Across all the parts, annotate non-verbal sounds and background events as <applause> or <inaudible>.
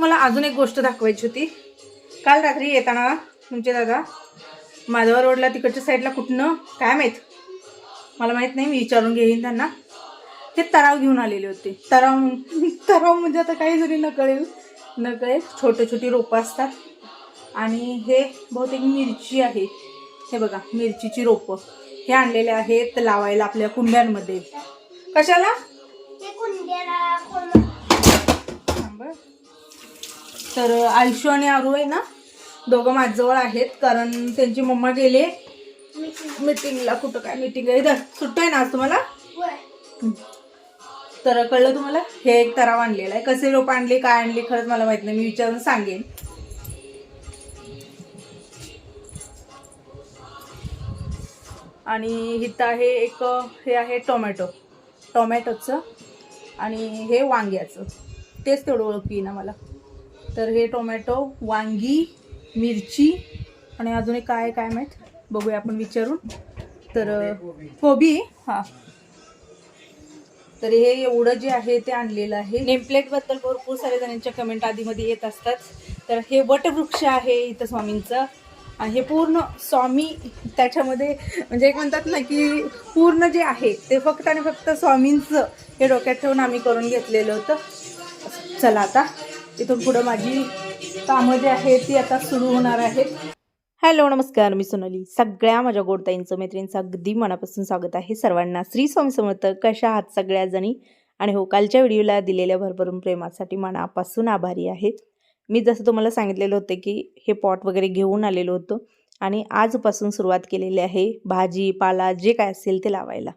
तुम्हाला अजून एक गोष्ट दाखवायची होती. काल रात्री येताना तुमचे दादा माधवा रोडला तिकडच्या साईडला कुठनं काय माहीत? मला माहीत नाही मी विचारून घेईन त्यांना. ते तराव घेऊन आलेले होते. तराव तराव म्हणजे आता काही जरी न कळेल न कळेल छोटे छोटी रोपं असतात. आणि हे बहुतेक मिरची आहे. हे बघा मिरचीची रोपं. हे आणलेले आहेत लावायला आपल्या कुंड्यांमध्ये. कशाला. तर आयुष्य आणि आरू आहे ना दोघं माझजवळ आहेत कारण त्यांची मम्मा गेले मीटिंगला. कुठं काय मीटिंग आहे? सुट्टी आहे ना आज तुम्हाला. तर कळलं तुम्हाला? हे एक तराव आणलेला आहे. कसे रोप आणले काय आणले खरंच मला माहीत नाही. मी विचारून सांगेन. आणि इथं आहे एक हे आहे टोमॅटो. टोमॅटोचं आणि हे वांग्याचं. तेच तेवढं ओळखी ना मला. तर हे टोमॅटो वांगी मिरची आणि अजून एक काय काय माहीत? बघूया आपण विचारून. तर कोबी. हां. तर हे एवढं जे आहे ते आणलेलं आहे. नेमप्लेटबद्दल भरपूर सारे जणांच्या कमेंट आधीमध्ये येत असतात. तर हे वटवृक्ष आहे इथं स्वामींचं. आणि हे पूर्ण स्वामी त्याच्यामध्ये म्हणजे एक म्हणतात ना की पूर्ण जे आहे ते फक्त आणि फक्त स्वामींचं हे डोक्यात ठेवून आम्ही करून घेतलेलं होतं. चला आता. इथून पुढं माझी कामं जी आहेत ती आता सुरू होणार आहेत. हॅलो नमस्कार. मी सोनाली. सगळ्या माझ्या गोडताईंचं मैत्रिणींचं अगदी मनापासून स्वागत आहे. सर्वांना श्री स्वामी समर्थ. कशा आहात सगळ्या जणी आणि हो कालच्या व्हिडिओला दिलेल्या भरभरून प्रेमासाठी मनापासून आभारी आहे. मी जसं तुम्हाला सांगितलेलं होतं की हे पॉट वगैरे घेऊन आलेलो होतो. आणि आजपासून सुरुवात केलेली आहे भाजी पाला जे काय असेल ते लावायला.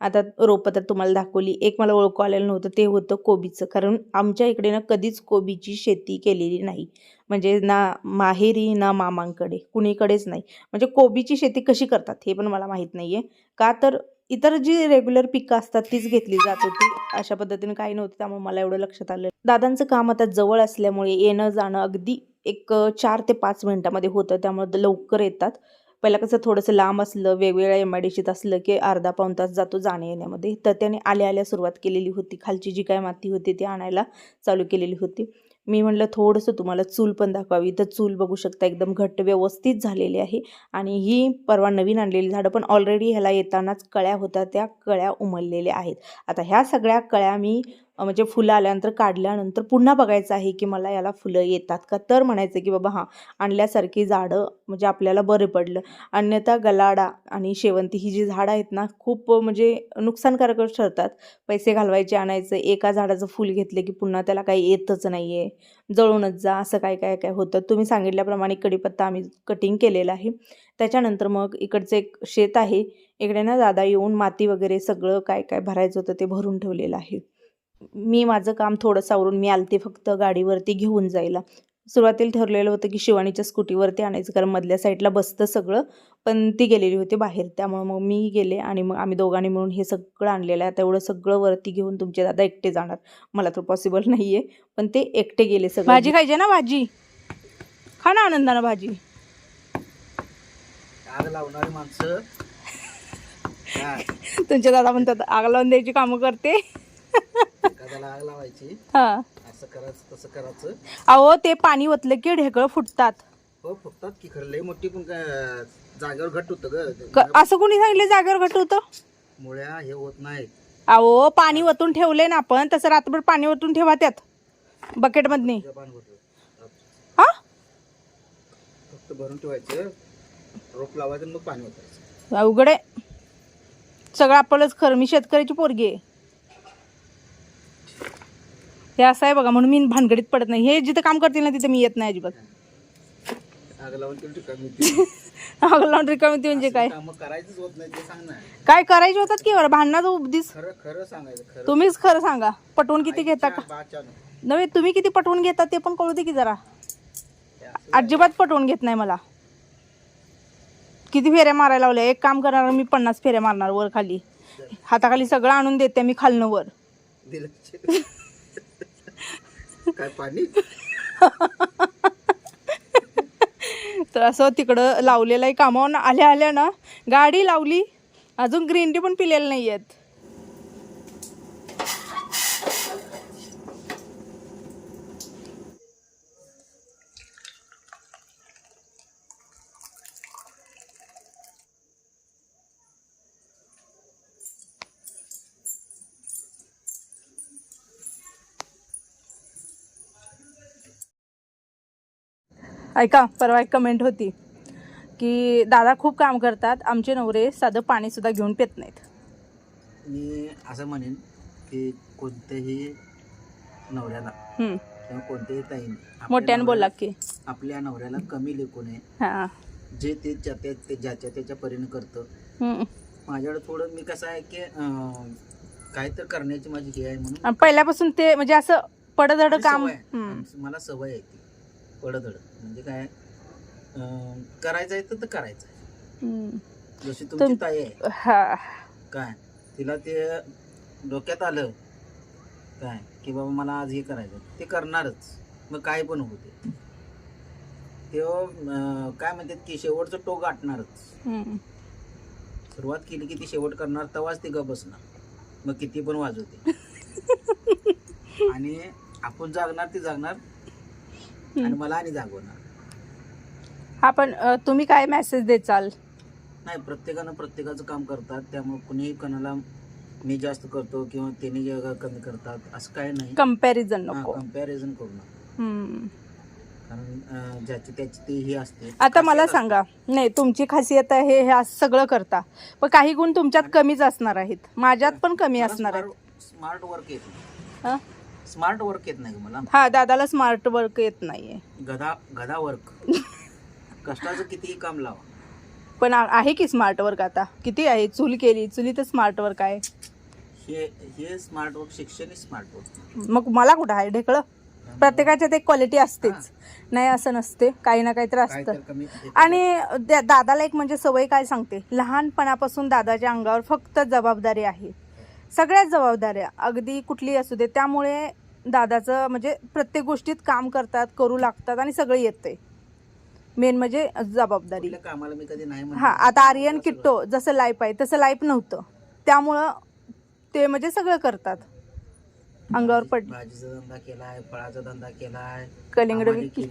आता रोपं तर तुम्हाला दाखवली. एक मला ओळखू आलेलं नव्हतं ते होतं कोबीचं. कारण आमच्या इकडे ना कधीच कोबीची शेती केलेली नाही. म्हणजे ना माहेरी ना मामांकडे. कुणीकडेच नाही. म्हणजे कोबीची शेती कशी करतात हे पण मला माहीत नाही आहे का तर इतर जी रेग्युलर पिकं असतात तीच घेतली जात होती. अशा पद्धतीने काही नव्हतं त्यामुळे मला एवढं लक्षात आलं. दादांचं काम आता जवळ असल्यामुळे येणं जाणं अगदी एक चार ते पाच मिनिटामध्ये होतं. त्यामुळे लवकर येतात. पहिला कसं थोडंसं लांब असलं वेगवेगळ्या एम आय डी सीत असलं की अर्धा पाऊण तास जातो जाण्या येण्यामध्ये. तर त्याने आल्या आल्या सुरुवात केलेली होती. खालची जी काय माती होती ती आणायला चालू केलेली होती. मी म्हटलं थोडंसं तुम्हाला चूल पण दाखवावी. तर चूल बघू शकता एकदम घट्ट व्यवस्थित झालेली आहे. आणि ही परवा नवीन आणलेली झाडं पण ऑलरेडी ह्याला येतानाच कळ्या होत्या. त्या कळ्या उमललेल्या आहेत. आता ह्या सगळ्या कळ्या मी म्हणजे फुलं आल्यानंतर काढल्यानंतर पुन्हा बघायचं आहे की मला याला फुलं येतात का? तर म्हणायचं की बाबा हां आणल्यासारखी झाडं म्हणजे आपल्याला बरे पडलं. अन्यथा गलाडा आणि शेवंती ही जी झाडं आहेत ना खूप म्हणजे नुकसानकारक ठरतात. पैसे घालवायचे आणायचं एका झाडाचं फूल घेतले की पुन्हा त्याला काही येतच नाही आहे जळूनच जा असं काय काय काय होतं. तुम्ही सांगितल्याप्रमाणे कढीपत्ता आम्ही कटिंग केलेला आहे. त्याच्यानंतर मग इकडचं एक शेत आहे. इकडे ना दादा येऊन माती वगैरे सगळं काय काय भरायचं होतं ते भरून ठेवलेलं आहे. मी माझं काम थोडं सावरून मी आलते फक्त गाडीवरती घेऊन जायला. सुरुवातीला ठरलेलं होतं की शिवानीच्या स्कूटीवरती आणायचं कारण मधल्या साईडला बसतं सगळं पण ती गेलेली होती बाहेर त्यामुळे मग मी गेले आणि मग आम्ही दोघांनी मिळून हे सगळं आणलेलं आहे. आता एवढं सगळं वरती घेऊन तुमचे दादा एकटे जाणार. मला तर पॉसिबल नाही आहे पण ते एकटे गेले सगळे. भाजी खायची ना भाजी? खा ना आनंदानं भाजी. आग लावणारी माणसं. <laughs> हा, तुमचे दादा म्हणतात आग लावून द्यायची कामं करते. हां. असं करायचं तसं करायचं. अहो ते पाणी ओतलं की ढेकळं फुटतात. हो फुटतात की खरं लई मोठी पण काय जागेवर घट होतं क- ग असं कोणी सांगितलं जागेवर घट होतं? मुळ्या हे होत नाही अहो पाणी ओतून ठेवले ना आपण तसं रात्रभर पाणी ओतून ठेवा त्यात होतं हा? फक्त भरून ठेवायचं रोप लावायचं आणि मग पाणी ओतायचं. अवघड आहे. सगळं आपलंच खरं मी शेतकऱ्याची पोरगी आहे. हे असं आहे बघा म्हणून मी भानगडीत पडत नाही. हे जिथं काम करतील ना तिथे मी येत नाही अजिबात. आग लावून <laughs> आग रिकामी ती म्हणजे काय? काम करायचंच होत नाही ते सांग ना. काय करायचे होतात की बरं? भांडणाचं उपदेश खरं खरं सांगायचं खरं. तुम्हीच खरं सांगा. पटवून किती घेता का. नव्हे तुम्ही किती पटवून घेता ते पण कळू दे की जरा. अजिबात पटवून घेत नाही मला. किती फेऱ्या मारायला लावल्या. एक काम करणार मी पन्नास फेऱ्या मारणार वर खाली. हाताखाली सगळं आणून देते मी खालनं वर. <laughs> काय पाणी? तर असं तिकडं लावलेलं आहे. कामावून आल्या आल्या ना गाडी लावली. अजून ग्रीन टी पण पिलेलं नाही आहेत ऐका परवा एक कमेंट होती की दादा खूप काम करतात आमचे नवरे साधं पाणी सुद्धा घेऊन पित नाहीत मी असं म्हणेन की कोणत्याही नवऱ्याला हम्म. किंवा कोणत्याही ताईने आपल्या मोठ्याने बोला नवऱ्याला- की आपल्या नवऱ्याला कमी लेखू नये हां जे ते ज्या त्या ते ज्याच्या त्याच्या परीने करतं हम्म. माझ्याकडे थोडं मी कसं आहे की अं, काय तर करण्याची माझी हे आहे म्हणून आणि पहिल्यापासून ते म्हणजे असं पडधड माझी काम सवय आहे. हम्म. मला सवय आहे ती पडधड म्हणजे काय अं, करायचं आहे तर ते करायचं आहे. हम्म. जशी तुम- तुमची ताई आहे. हा. काय? तिला ते डोक्यात आलं काय? की बाबा मला आज हे करायचं ते करणारच. मग काय पण होते तेव्हा काय म्हणतात की शेवटचं टोक गाठणारच. हम्म. सुरुवात केली की ती शेवट करणार तेव्हाच ती ग बसणार. मग किती पण वाजवते <laughs> आणि आपण जागणार ती जागणार. आणि मला आणि जागवणार. हा पण अ, तुम्ही काय मेसेज देचाल? नाही प्रत्येकानं प्रत्येकाचं काम करतात त्यामुळे कुणीही कोणाला मी जास्त करतो किंवा त्यांनी जग कमी करतात असं काय नाही. कंपॅरिझन नको. कंपॅरिझन करू नका. हम्म. कारण अं, ज्याची त्याची ती ही असते. आता मला सांगा नाही तुमची खासियत आहे हे असं सगळं करता. पण काही गुण तुमच्यात कमीच असणार आहेत. माझ्यात पण कमी. असणार स्मार्ट वर्क येत. नाही? स्मार्ट वर्क येत नाही मला? हा दादाला स्मार्ट वर्क येत नाहीये. गधा गधा वर्क कष्टाचं कितीही काम लावा. पण आ- आहे की स्मार्ट वर्क आता? किती आहे? चूल केली चुली तर स्मार्ट वर्क आहे. हे हे स्मार्ट वर्क शिक्षण स्मार्ट वर्क मग मला कुठं आहे? ढेकळं? प्रत्येकाच्यात एक क्वालिटी असतेच. नाही असं नसते. काही ना काहीतरी काय असतं. तर कमी आणि त्या दादाला एक म्हणजे सवय काय सांगते? लहानपणापासून दादाच्या अंगावर फक्त जबाबदारी आहे. सगळ्याच जबाबदाऱ्या अगदी कुठली असू दे त्यामुळे दादाचं म्हणजे प्रत्येक गोष्टीत काम करतात करू लागतात आणि सगळं येतंय. मेन म्हणजे जबाबदारी. कुठल्या कामाला मी कधी नाही म्हणलं. हा आता आर्यन किट्टो जसं लाईफ आहे तसं लाईफ नव्हतं. त्यामुळं ते म्हणजे सगळं करतात. अंगावर पड भाजीचा धंदा केलाय फळाचा धंदा केलाय कलिंगड विकली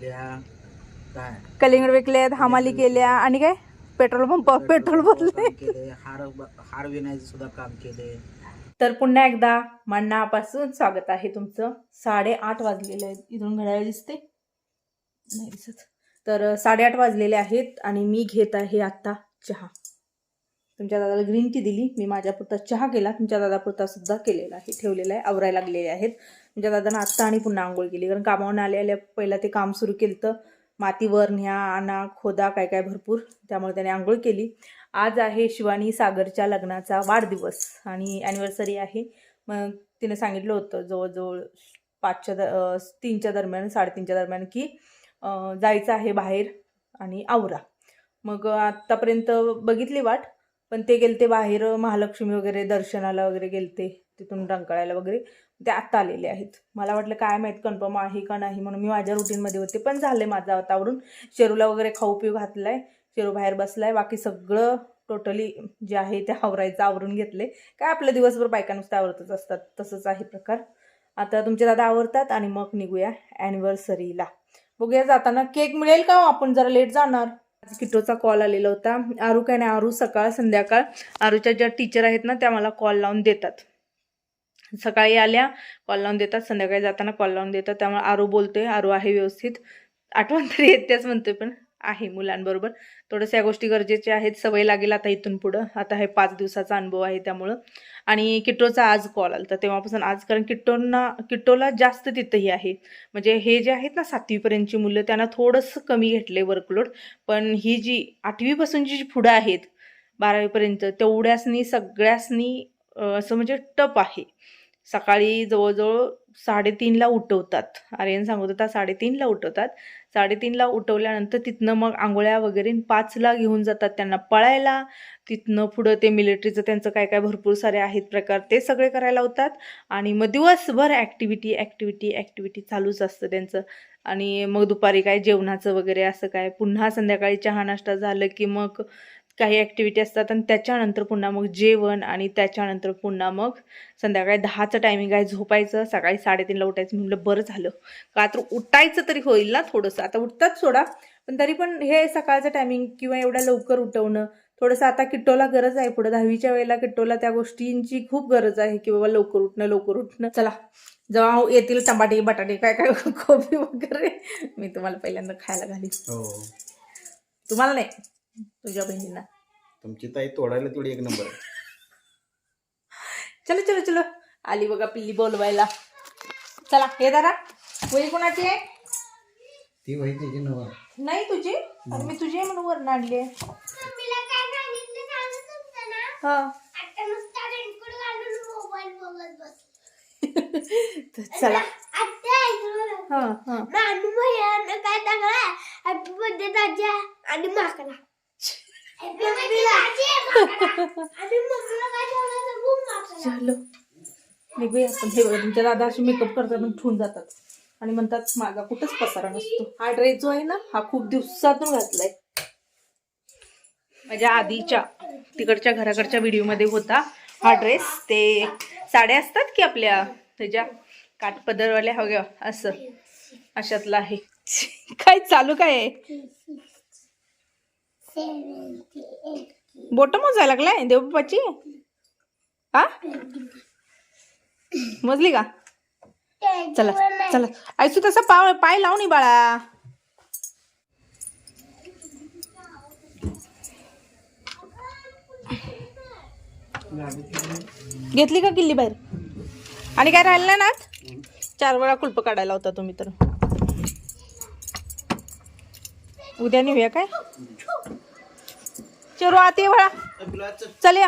काय? कलिंगड विकल्यात हमाली केल्या आणि काय? पेट्रोल पंप पेट्रोल केले हार हार विणायचं सुद्धा काम केले. तर पुन्हा एकदा मन्नापासून स्वागत आहे तुमचं. साडेआठ वाजलेलं आहे इथून घड्याळ दिसते. नाही दिसत. तर साडेआठ वाजलेले आहेत आणि मी घेत आहे आत्ता चहा. तुमच्या दादाला ग्रीन टी दिली. मी माझ्यापुरता चहा केला. तुमच्या दादापुरता सुद्धा केलेला आहे. ठेवलेला आहे. आवरायला लागलेले आहेत. तुमच्या दादानं आत्ता आणि पुन्हा आंघोळ केली. कारण कामावून आले आल्या पहिला ते काम सुरू केलं तर मातीवर न्या आणा खोदा काय काय भरपूर. त्यामुळे त्याने आंघोळ केली. आज आहे शिवानी सागरच्या लग्नाचा वाढदिवस आणि ॲनिव्हर्सरी आहे. मग तिने सांगितलं होतं जवळजवळ पाचच्या द तीनच्या दरम्यान साडेतीनच्या दरम्यान की जायचं आहे बाहेर आणि आवरा. मग आत्तापर्यंत बघितली वाट पण ते गेलते बाहेर महालक्ष्मी वगैरे दर्शनाला वगैरे गेलते तिथून रंकाळायला वगैरे. ते आत्ता आलेले आहेत. मला वाटलं काय माहीत कन्फर्म आहे का नाही म्हणून मी माझ्या रुटीनमध्ये होते पण झाले माझं आतावरून शेरूला वगैरे खाऊ पिऊ घातलाय शेरू बाहेर आहे बाकी सगळं टोटली जे आहे ते आवरायचं आवरून घेतले. काय आपलं दिवसभर बायका नुसतं आवरतच असतात तसंच आहे प्रकार. आता तुमचे दादा आवरतात आणि मग निघूया ॲनिव्हर्सरीला बघूया जाताना केक मिळेल का हो? आपण जरा लेट जाणार. आज किटोचा कॉल आलेला होता. आरू काय नाही आरू सकाळ संध्याकाळ. आरूच्या ज्या टीचर आहेत ना त्या मला कॉल लावून देतात. सकाळी आल्या कॉल लावून देतात. संध्याकाळी जाताना कॉल लावून देतात. त्यामुळे आरू बोलतोय. आरू आहे व्यवस्थित. आठवण तरी येतेच म्हणतोय पण. आहे मुलांबरोबर. थोडंसं या गोष्टी गरजेच्या आहेत. सवय लागेल आता इथून पुढं. आता हे पाच दिवसाचा अनुभव आहे त्यामुळं. आणि किट्टोचा आज कॉल आला तर तेव्हापासून आज कारण किट्टोंना किट्टोला जास्त तिथंही आहे. म्हणजे हे जे आहेत ना सातवीपर्यंतची मुलं त्यांना थोडंसं कमी घेतले वर्कलोड पण ही जी आठवीपासूनची जी पुढं आहेत बारावीपर्यंत तेवढ्यासनी सगळ्यासनी असं म्हणजे टप आहे. सकाळी जवळजवळ साडेतीनला उठवतात. आर्यन सांगत होता साडेतीनला उठवतात. साडेतीनला उठवल्यानंतर तिथनं मग आंघोळ्या वगैरे पाचला घेऊन जातात त्यांना पळायला. तिथनं पुढं ते मिलिटरीचं त्यांचं काय काय भरपूर सारे आहेत प्रकार ते सगळे करायला होतात आणि मग दिवसभर ॲक्टिव्हिटी ॲक्टिव्हिटी ॲक्टिव्हिटी चालूच असतं त्यांचं. आणि मग दुपारी काय जेवणाचं वगैरे असं काय पुन्हा संध्याकाळी चहा नाश्ता झालं की मग काही ॲक्टिव्हिटी असतात आणि त्याच्यानंतर पुन्हा मग जेवण आणि त्याच्यानंतर पुन्हा मग संध्याकाळी दहाचं टायमिंग आहे झोपायचं सकाळी साडेतीनला उठायचं. म्हटलं बरं झालं. का तर उठायचं तरी होईल ना थोडंसं. आता उठतात सोडा पण तरी पण हे सकाळचं टायमिंग किंवा एवढ्या लवकर उठवणं थोडंसं आता किट्टोला गरज आहे पुढे. दहावीच्या वेळेला किट्टोला त्या गोष्टींची खूप गरज आहे की बाबा लवकर उठणं लवकर उठणं. चला जेव्हा येतील टमाटे बटाटे काय काय कोबी वगैरे मी तुम्हाला पहिल्यांदा खायला घाली हो. तुम्हाला नाही? तुझ्या बहिणींना. तुमची ताई तोडायला तेवढी एक नंबर. चलो चलो चलो. आली बघा पिल्ली बोलवायला. चला हे दादा वही कोणाची आहे? ती माहिती की नवा नाही तुझी? अरे मी तुझी आहे म्हणून वरण आणली आहे. मम्मीला काय सांगितलं सांगत होतं ना? हा. आता नुसता रेनकोट घालून मोबाईल बघत बस तर <laughs> चला. आता ऐकलं हा हा. नानू भैयानं काय टाकला हॅपी बर्थडे आणि माकडा. चलो निघूया आपण. हे बघा तुमच्या दादा असे मेकअप करतात आणि ठेवून जातात. आणि म्हणतात माझा कुठंच पसारा नसतो. हा ड्रेस जो आहे ना हा खूप दिवसातून घातलाय. माझ्या आधीच्या तिकडच्या घराकडच्या व्हिडिओमध्ये होता हा ड्रेस ते साड्या असतात की आपल्या त्याच्या काठपदरवाल्या? हव्या असं. अशातला आहे. काय चालू काय आहे? बोट मोजायला लागलाय? देवबाची हा? मोजली का? चला चला. ऐसू तसा पाय पाय लावणी बाळा. घेतली का किल्ली बाहेर? आणि काय राहिलं ना चार वेळा कुलप काढायला होता तुम्ही तर. उद्या नेऊया काय? चलो आत ये बळा. चल या.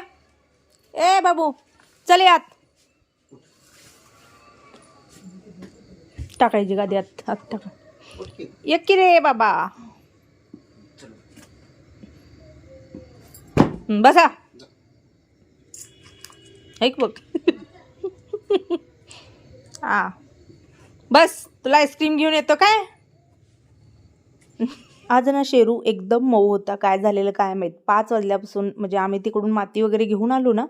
ए बाबू चल यात टाकायची गादी आत आत टाका. एक की रे बाबा. बसा. ऐक बघ. हा. बस तुला आईस्क्रीम घेऊन येतो काय? आज ना शेरू एकदम मऊ होता. काय झालेलं काय माहीत? पाच वाजल्यापासून म्हणजे आम्ही तिकडून माती वगैरे घेऊन आलो ना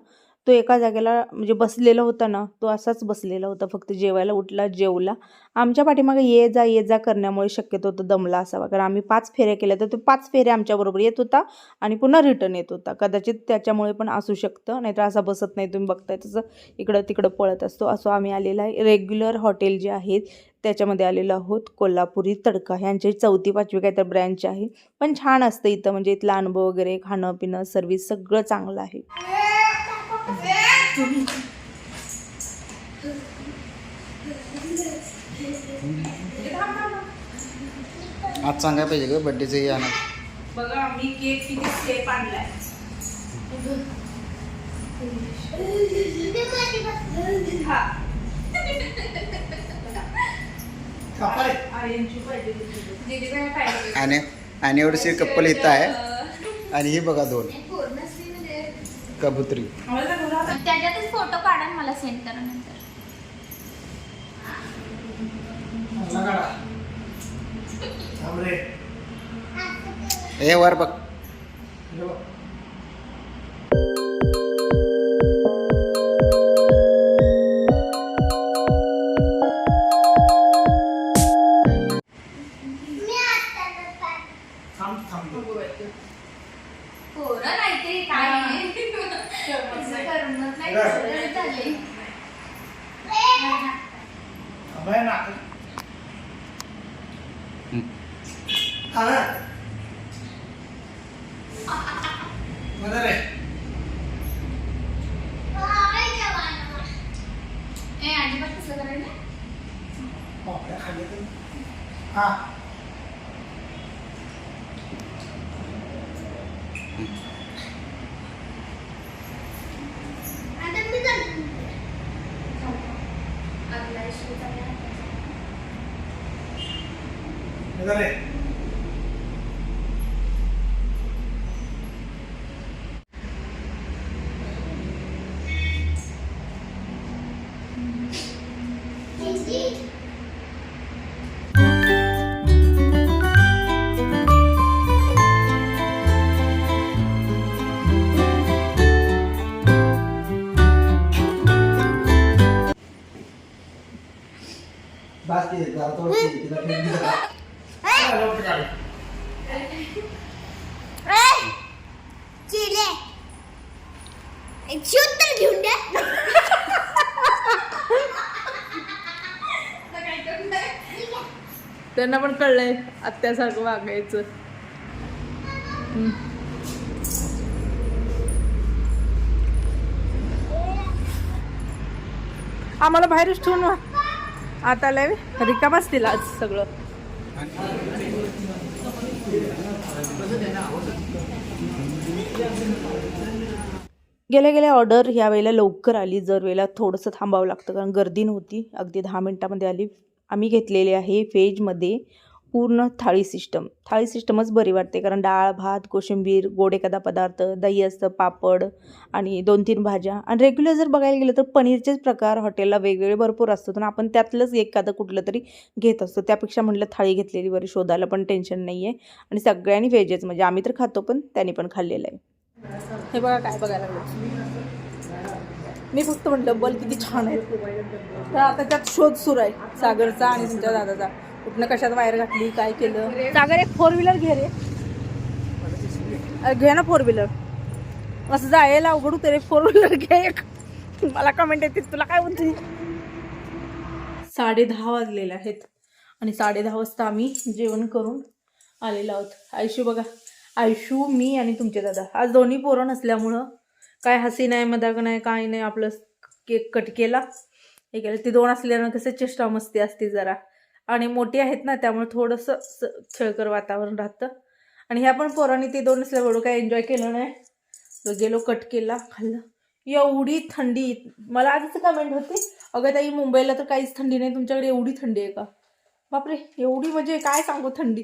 तो एका जागेला म्हणजे बसलेला होता ना तो असाच बसलेला होता फक्त जेवायला उठला जेवला. आमच्या पाठीमागे ये जा ये जा करण्यामुळे शक्यतो तो दमला असावा. कारण आम्ही पाच फेऱ्या केल्या तर तो पाच फेऱ्या आमच्याबरोबर येत होता आणि पुन्हा रिटर्न येत होता. कदाचित त्याच्यामुळे पण असू शकतं. नाहीतर असा बसत नाही तुम्ही बघताय तसं इकडं तिकडं पळत असतो. असं आम्ही आलेला आहे. रेग्युलर हॉटेल जे आहेत त्याच्यामध्ये आलेलो आहोत. कोल्हापुरी तडका. ह्यांची चौथी पाचवी काय तर ब्रँच आहे. पण छान असतं इथं. म्हणजे इथला अनुभव वगैरे खाणं पिणं सर्विस सगळं चांगलं आहे. आज सांगायला पाहिजे ग बड्डेचं हे आणा. बघा मी केक किती सेफ आणलाय. हा. आर्यनची पाहिजे दीदी काय पाहिजे आणि अॅनिव्हर्सरी कप्पल इथं आहे. आणि ही बघा दोन. कबुतरी. त्याच्यातच फोटो काढा मला सेंड करा नंतर. हे वर बघ. करमत नाही सगळं 下れバスケで座頭していただけるんですか घेऊन द्या त्यांना पण कळलंय आत्यासारखं वागायचं. आम्हाला बाहेरच ठेवून वा. आता आलाय रिकाम असतील आज सगळं. गेल्या गेल्या ऑर्डर ह्या वेळेला लवकर आली जर वेळेला थोडंसं थांबावं लागतं कारण गर्दी नव्हती. अगदी दहा मिनटामध्ये आली. आम्ही घेतलेली आहे व्हेजमध्ये पूर्ण थाळी सिस्टम थाळी सिस्टमच बरी वाटते कारण डाळ भात कोशिंबीर गोड एखादा पदार्थ दही असतं पापड आणि दोन तीन भाज्या. आणि रेग्युलर जर बघायला गेलं तर पनीरचेच प्रकार हॉटेलला वेगवेगळे भरपूर असतात आणि आपण त्यातलंच एखादं कुठलं तरी घेत असतो. त्यापेक्षा म्हटलं थाळी घेतलेली बरी शोधायला पण टेन्शन नाही आहे आणि सगळ्यांनी व्हेजेच म्हणजे आम्ही तर खातो पण त्यांनी पण खाल्लेलं आहे. हे बघा काय बघायला मी फक्त म्हटलं बल किती छान आहे. तर आता त्यात शोध सुरू आहे सागरचा आणि तुमच्या दादाचा. कुठनं कशात वायर घातली काय केलं? सागर एक फोर व्हीलर घे रे. घे ना फोर व्हीलर असं जायला अवघड होतं रे फोर व्हीलर घे एक. मला कमेंट येते तुला काय म्हणते? साडे दहा वाजलेले आहेत. आणि साडे दहा वाजता आम्ही जेवण करून आलेलो आहोत. आयशू बघा. आयशू मी आणि तुमचे दादा. आज दोन्ही पोरं नसल्यामुळं काय हसी नाही मदाक नाही काय नाही आपलं केक कट केला. हे केलं. ते दोन असल्यानं कसं चेष्टा मस्ती असते जरा. आणि मोठी आहेत ना त्यामुळे थोडंसं स- खेळकर वातावरण राहतं. आणि ह्या पण पोरांनी ते दोन असल्यामुळं काय एन्जॉय केलं नाही. तर गेलो कट केला खाल्लं. एवढी थंडी मला आधीच कमेंट होती अगं ताई मुंबईला तर काहीच थंडी नाही तुमच्याकडे एवढी थंडी आहे का? बापरे एवढी म्हणजे काय सांगू थंडी?